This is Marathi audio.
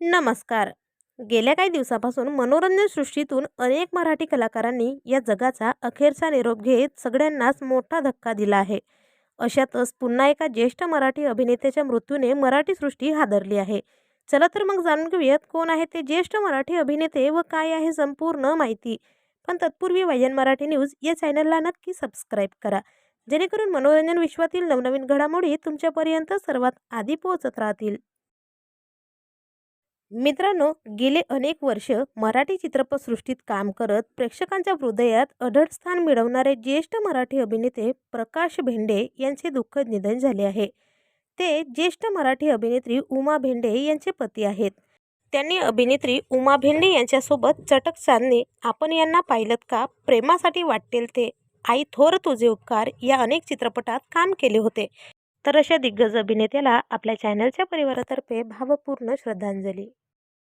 नमस्कार. गेल्या काही दिवसापासून मनोरंजन सृष्टीतून अनेक मराठी कलाकारांनी या जगाचा अखेरचा निरोप घेत सगळ्यांनाच मोठा धक्का दिला आहे. अशातच पुन्हा एका ज्येष्ठ मराठी अभिनेत्याच्या मृत्यूने मराठी सृष्टी हादरली आहे. चला तर मग जाणून घेऊयात कोण आहे ते ज्येष्ठ मराठी अभिनेते व काय आहे संपूर्ण माहिती. पण तत्पूर्वी वायन मराठी न्यूज या चॅनलला नक्की सबस्क्राईब करा. जेणेकरून मनोरंजन विश्वातील नवनवीन घडामोडी तुमच्यापर्यंत सर्वात आधी पोहोचत राहतील. मित्रांनो गेले अनेक वर्ष मराठी चित्रपटसृष्टीत काम करत प्रेक्षकांच्या हृदयात अढळ स्थान मिळवणारे ज्येष्ठ मराठी अभिनेते प्रकाश भेंडे यांचे दुःखद निधन झाले आहे. ते ज्येष्ठ मराठी अभिनेत्री उमा भेंडे यांचे पती आहेत. त्यांनी अभिनेत्री उमा भेंडे यांच्यासोबत चटक चांदणे आपण यांना पाहिलं का? प्रेमासाठी वाटेल ते. आई थोर तुझे उपकार. या अनेक चित्रपटात काम केले होते. तर अशा दिग्गज अभिनेत्याला आपल्या चॅनलच्या परिवारातर्फे भावपूर्ण श्रद्धांजली.